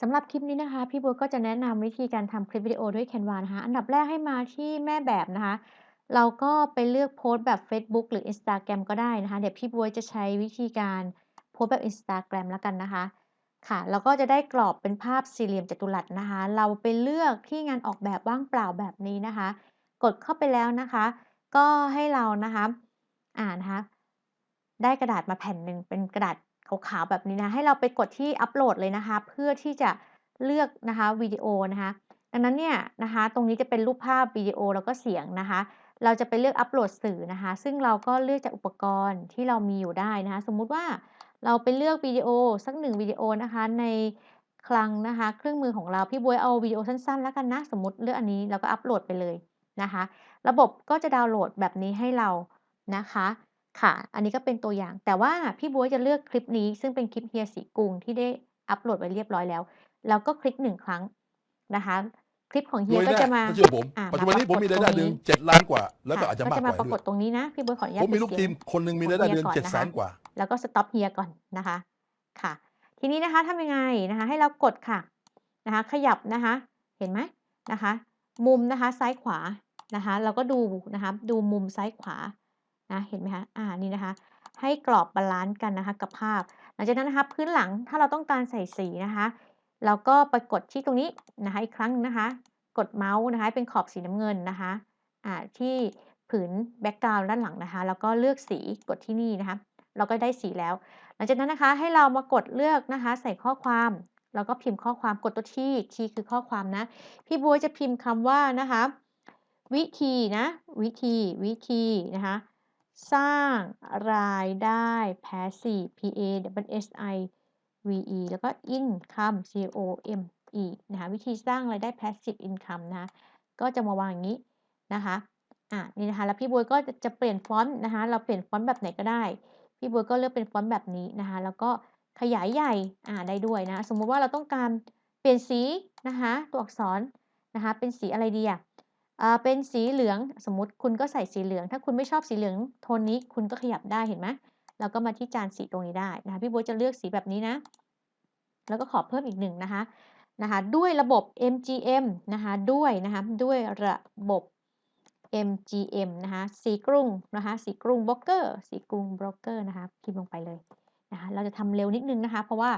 สำหรับคลิปนี้นะคะ พี่บัวก็จะแนะนำวิธีการทำคลิปวิดีโอด้วย Canva นะคะ อันดับแรกให้มาที่แม่แบบนะคะ เราก็ไปเลือกโพสต์แบบเฟซบุ๊กหรือ Instagram ก็ได้นะคะ เดี๋ยวพี่บัวจะใช้วิธีการโพสต์แบบ Instagram แล้วกันนะคะ ค่ะ เราก็จะได้กรอบเป็นภาพสี่เหลี่ยมจัตุรัสนะคะ เราไปเลือกที่งานออกแบบว่างเปล่าแบบนี้นะคะ กดเข้าไปแล้วนะคะ ก็ให้เรานะคะ อ่านะคะ ได้กระดาษมาแผ่นหนึ่งเป็นกระดาษ ขาวๆแบบนี้นะให้เราไปกดที่อัปโหลดเลยนะคะ เพื่อที่จะเลือกนะคะวิดีโอนะคะดังนั้นเนี่ยนะคะ ตรงนี้จะเป็นรูปภาพวิดีโอแล้วก็เสียงนะคะ เราจะไปเลือกอัปโหลดสื่อนะคะ ซึ่งเราก็เลือกจากอุปกรณ์ที่เรามีอยู่ได้นะคะ สมมุติว่าเราไปเลือกวิดีโอสักหนึ่งวิดีโอนะคะ ในคลังนะคะ เครื่องมือของเราพี่บ๊วยเอาวิดีโอสั้น ๆ แล้วกันนะ สมมติเลือกอันนี้แล้วก็อัปโหลดไปเลยนะคะ ระบบก็จะดาวน์โหลดแบบนี้ให้เรานะคะ ค่ะ อันนี้ก็เป็นตัวอย่าง แต่ว่าพี่บ๊วยจะเลือกคลิปนี้ ซึ่งเป็นคลิปเฮียศรีกรุงที่ได้อัปโหลดไว้เรียบร้อยแล้ว แล้วก็คลิก1ครั้งนะคะ คลิปของเฮีรยวยก็แน่จะมาไม่เชื่อผมอ่าปัจจุบันนี้ผมมีปรายกฏได้ตงเดือนนี้เจ็ดล้านกว่า แล้วก็ค่ะอาจจะก็มากจะกมาว่าปราด้กวฏยตรงนี้นะพี่บ๊วยขออนุญาผตมมีปิดลูกเสีทียงมคนหนึ่งมีขอรางยได้เฮียเดือนก่อนเจ็ดนะแสคะนกว่า แล้วก็สต็อปเฮียก่อนนะคะค่ะ ทีนี้นะคะทำยังไงนะคะ ให้เรากดค่ะนะคะ ขยับนะคะ เห็นไหมนะคะ มุมนะคะซ้ายขวานะคะ เราก็ดูนะคะ ดูมุมซ้ายขวา นะเห็นไหมคะอ่านี่นะคะ ให้กรอบบาลานซ์กันนะคะกับภาพ หลังจากนั้นนะคะพื้นหลังถ้าเราต้องการใส่สีนะคะเราก็ไปกดที่ตรงนี้นะคะอีกครั้งนะคะ กดเมาส์นะคะเป็นขอบสีน้ำเงินนะคะอ่าที่ผืนแบ็กกราวด์ด้านหลังนะคะ แล้วก็เลือกสีกดที่นี่นะคะ เราก็ได้สีแล้ว หลังจากนั้นนะคะให้เรามากดเลือกนะคะ ใส่ข้อความแล้วก็พิมพ์ข้อความกดตัวที่ T คือข้อความนะ พี่บ๊วจะพิมพ์คำว่านะคะ วิธีนะ วิธีวิธีนะคะ สร้างรายได้ passive p a s s i v e แล้วก็ income c o m e นะคะวิธีสร้างรายได้ passive income นะะก็จะมาวางอย่างนี้นะคะอ่านี่นะคะแล้วพี่บ๊วยก็จะจะเปลี่ยนฟอนต์นะคะเราเปลี่ยนฟอนต์แบบไหนก็ได้ พี่บ๊วยก็เลือกเป็นฟอนต์แบบนี้นะคะแล้วก็ขยายใหญ่อ่าได้ด้วยนะสมมุติว่าเราต้องการเปลี่ยนสีนะคะตัวอักษรนะคะเป็นสีอะไรดีอะ เป็นสีเหลืองสมมติคุณก็ใส่สีเหลือง ถ้าคุณไม่ชอบสีเหลืองโทนนี้คุณก็ขยับได้เห็นไหมแล้วก็มาที่จานสีตรงนี้ได้นะคะพี่บ๊วจะเลือกสีแบบนี้นะ แล้วก็ขอเพิ่มอีกหนึ่งนะคะนะคะด้วยระบบ MGM นะคะด้วยนะคะด้วยระบบ MGM นะคะสีกรุงนะคะสีกรุงบล็อกเกอร์สีกรุงบล็อกเกอร์นะคะพิมพ์ลงไปเลยนะคะเราจะทำเร็วนิดนึงนะคะ เพราะว่า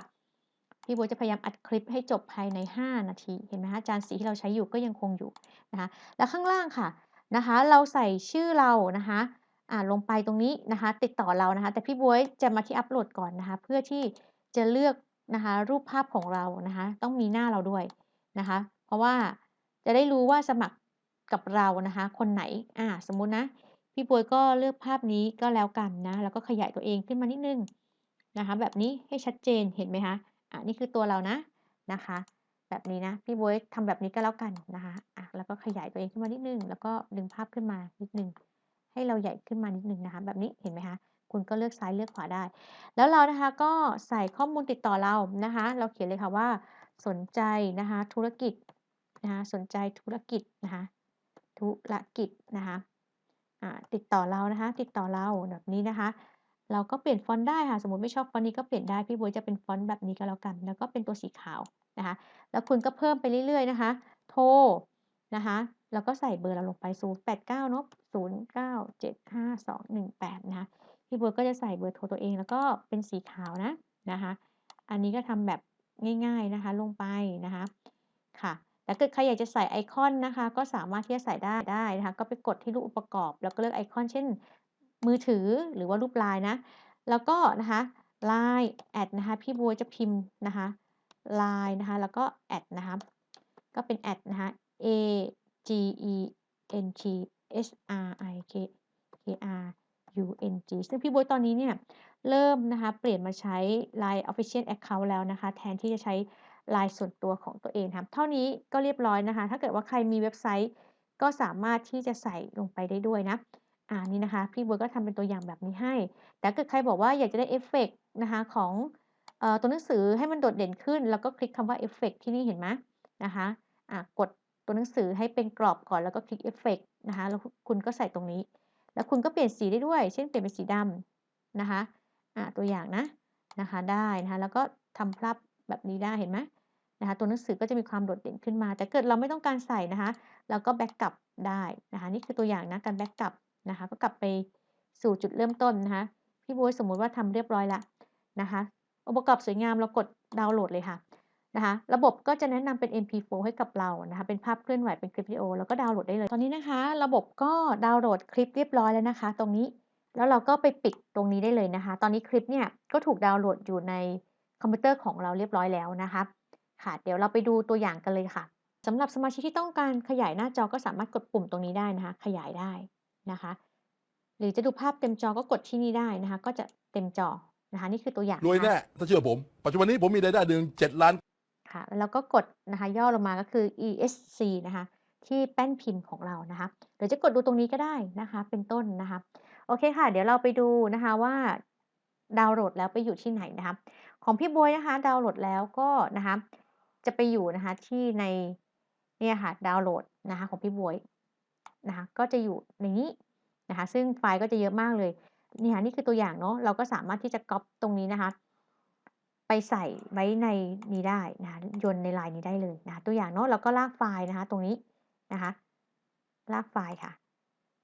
พี่บ๊วยจะพยายามอัดคลิปให้จบภายใน 5 นาที เห็นไหมคะจานสีที่เราใช้อยู่ก็ยังคงอยู่นะคะแล้วข้างล่างค่ะนะคะ เราใส่ชื่อเรานะคะอ่าลงไปตรงนี้นะคะ ติดต่อเรานะคะ แต่พี่บ๊วยจะมาที่อัปโหลดก่อนนะคะ เพื่อที่จะเลือกนะคะ รูปภาพของเรานะคะ ต้องมีหน้าเราด้วยนะคะ เพราะว่าจะได้รู้ว่าสมัครกับเรานะคะ คนไหนอ่าสมมุตินะพี่บ๊วยก็เลือกภาพนี้ก็แล้วกันนะ แล้วก็ขยายตัวเองขึ้นมานิดนึงนะคะ แบบนี้ให้ชัดเจนเห็นไหมคะ อ่านี่คือตัวเรานะนะคะ แบบนี้นะพี่บวยทำแบบนี้ก็แล้วกันนะคะอะแล้วก็ขยายตัวเองขึ้นมานิดนึง แล้วก็ดึงภาพขึ้นมานิดนึง ให้เราใหญ่ขึ้นมานิดนึงนะคะ แบบนี้เห็นไหมคะคุณก็เลือกซ้ายเลือกขวาได้ แล้วเรานะคะก็ใส่ข้อมูลติดต่อเรานะคะ เราเขียนเลยค่ะว่า สนใจนะคะธุรกิจนะคะสนใจธุรกิจนะคะธุรกิจนะคะติดต่อเรานะคะ ติดต่อเราแบบนี้นะคะ เราก็เปลี่ยนฟอนต์ได้ค่ะ สมมติไม่ชอบฟอนต์นี้ก็เปลี่ยนได้ พี่บวยจะเป็นฟอนต์แบบนี้ก็แล้วกัน แล้วก็เป็นตัวสีขาวนะคะ แล้วคุณก็เพิ่มไปเรื่อยๆนะคะ โทรนะคะ แล้วก็ใส่เบอร์เราลงไป 089เนาะ097521นะคะ พี่บวยก็จะใส่เบอร์โทรตัวเอง แล้วก็เป็นสีขาวนะนะคะ อันนี้ก็ทำแบบง่ายๆนะคะลงไปนะคะ ค่ะถ้าเกิดใครอยากจะใส่ไอคอนนะคะ ก็สามารถที่จะใส่ได้ได้นะคะ ก็ไปกดที่รูปประกอบ แล้วก็เลือกไอคอนเช่น มือถือหรือว่ารูปลายนะ แล้วก็นะคะ LINE แอดนะคะพี่บ๊วยจะพิมพ์นะคะ LINE นะคะแล้วก็แอดนะคะก็เป็นแอดนะคะ A G E N T S R I K K R U N G ซึ่งพี่บวยตอนนี้เนี่ยเริ่มนะคะเปลี่ยนมาใช้ LINE Official Account แล้วนะคะ แทนที่จะใช้ LINE ส่วนตัวของตัวเองค่ะเท่านี้ก็เรียบร้อยนะคะ ถ้าเกิดว่าใครมีเว็บไซต์ก็สามารถที่จะใส่ลงไปได้ด้วยนะ อ่านี่นะคะ พี่บ๊วก็ทำเป็นตัวอย่างแบบนี้ให้ แต่ถ้าเกิดใครบอกว่าอยากจะได้เอฟเฟกต์นะคะของอตัวหนังสือให้มันโดดเด่นขึ้น แล้วก็คลิกคำว่าเอฟเฟกต์ที่นี่เห็นไหมนะคะอ่ากดตัวหนังสือให้เป็นกรอบก่อนแล้วก็คลิกเอฟเฟกต์นะคะแล้วคุณก็ใส่ตรงนี้ แล้วคุณก็เปลี่ยนสีได้ด้วย เช่นเปลี่ยนเป็นสีดำนะคะอ่าตัวอย่างนะนะคะได้นะคะแล้วก็ทำภาพแบบนี้ได้เห็นไหมนะคะตัวหนังสือก็จะมีความโดดเด่นขึ้นมา แต่เกิดเราไม่ต้องการใส่นะคะ เราก็แบ็กกลับได้นะคะนี่คือตัวอย่างนะการแบ็กกลับ นะคะ ก็กลับไปสู่จุดเริ่มต้นนะคะ พี่บ๊วยสมมุติว่าทำเรียบร้อยล้วนะคะองค์ประกอบสวยงามเรากดดาวน์โหลดเลยค่ะนะคะ ระบบก็จะแนะนำเป็น MP4 ให้กับเรานะคะ เป็นภาพเคลื่อนไหวเป็นคลิปวิดีโอแล้วก็ดาวน์โหลดได้เลย ตอนนี้นะคะ ระบบก็ดาวน์โหลดคลิปเรียบร้อยแล้วนะคะ ตรงนี้แล้วเราก็ไปปิดตรงนี้ได้เลยนะคะ ตอนนี้คลิปเนี่ยก็ถูกดาวน์โหลดอยู่ในคอมพิวเตอร์ของเราเรียบร้อยแล้วนะคะ ค่ะ เดี๋ยวเราไปดูตัวอย่างกันเลยค่ะสำหรับสมาชิกที่ต้องการขยายหน้าจอก็สามารถกดปุ่มตรงนี้ได้นะคะ ขยายได้ นะคะ หรือจะดูภาพเต็มจอก็กดที่นี่ได้นะคะ ก็จะเต็มจอนะคะนี่คือตัวอย่างรวยนะแน่ถ้าเชื่อผม ปัจจุบันนี้ผมมีรายได้เดือนเจ็ดล้านค่ะ แล้วก็กดนะคะย่อลงมาก็คือ ESC นะคะ ที่แป้นพิมพ์ของเรานะคะหรือจะกดดูตรงนี้ก็ได้นะคะ เป็นต้นนะคะโอเคค่ะ เดี๋ยวเราไปดูนะคะว่าดาวน์โหลดแล้วไปอยู่ที่ไหนนะคะของพี่บวยนะคะ ดาวน์โหลดแล้วก็นะคะ จะไปอยู่นะคะที่ในเนี่ยค่ะ ดาวน์โหลดนะคะ ของพี่บวย นะคะก็จะอยู่ในนี้นะคะซึ่งไฟล์ก็จะเยอะมากเลยนี่ค่ะนี่คือตัวอย่างเนาะเราก็สามารถที่จะก๊อปตรงนี้นะคะ ไปใส่ไว้ในนี้ได้นะคะโยนในไลน์นี้ได้เลยนะคะตัวอย่างเนาะเราก็ลากไฟล์นะคะ ตรงนี้นะคะลากไฟล์ค่ะ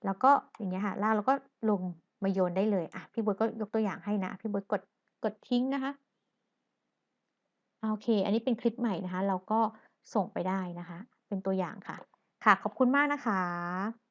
แล้วก็อย่างเงี้ยค่ะลากแล้วก็ลงมาโยนได้เลยอะพี่บวยก็ยกตัวอย่างให้นะพี่บวยกดกดทิ้งนะคะโอเค อันนี้เป็นคลิปใหม่นะคะ เราก็ส่งไปได้นะคะ เป็นตัวอย่างค่ะ ค่ะ ขอบคุณมากนะคะ